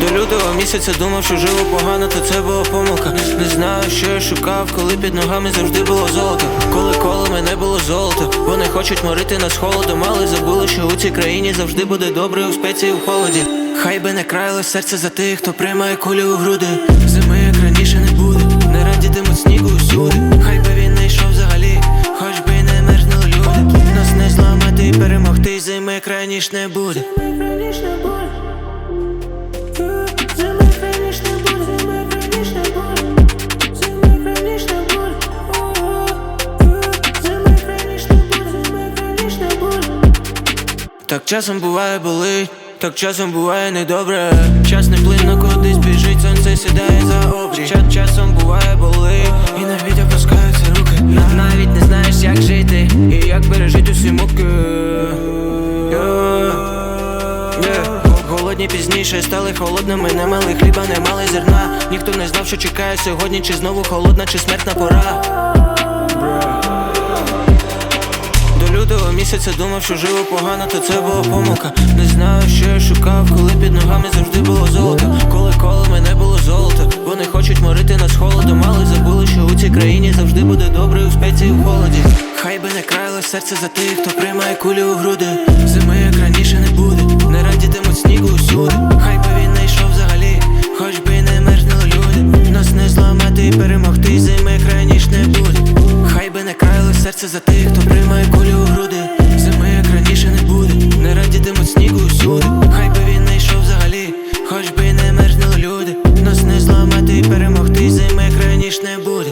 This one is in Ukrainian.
До лютого місяця думав, що живу погано, то це була помилка. Не знаю, що я шукав, коли під ногами завжди було золото. Коли коло мене було золото. Вони хочуть морити нас холодом, але забули, що у цій країні завжди буде добре у спеці і в холоді. Хай би не краяло серце за тих, хто приймає кулі у груди. Зими як раніше не буде. Так часом буває болить, так часом буває недобре. Час не плинно кудись біжить, сонце сідає за обрій. Голодні пізніше стали холодними, не мали хліба, не мали зерна. Ніхто не знав, що чекає сьогодні, чи знову холодна, чи смертна пора. До лютого місяця думав, що живу погано, то це була помилка. Не знаю, що я шукав, коли під ногами завжди було золото. Коли коло мене було золото. Вони хочуть морити нас холодом, але забули, що у цій країні завжди буде добре у спеці і в холоді. Хай би не краяло серце за тих, хто приймає кулі у груди. Зими як раніше не буде, не радітимуть снігу серце за тих, хто приймає кулю у груди. Зими як раніше не буде, не радітимуть снігу усюди. Хай би він не йшов взагалі, хоч би не мерзнули люди. Нас не зламати і перемогти, зими як раніше не буде.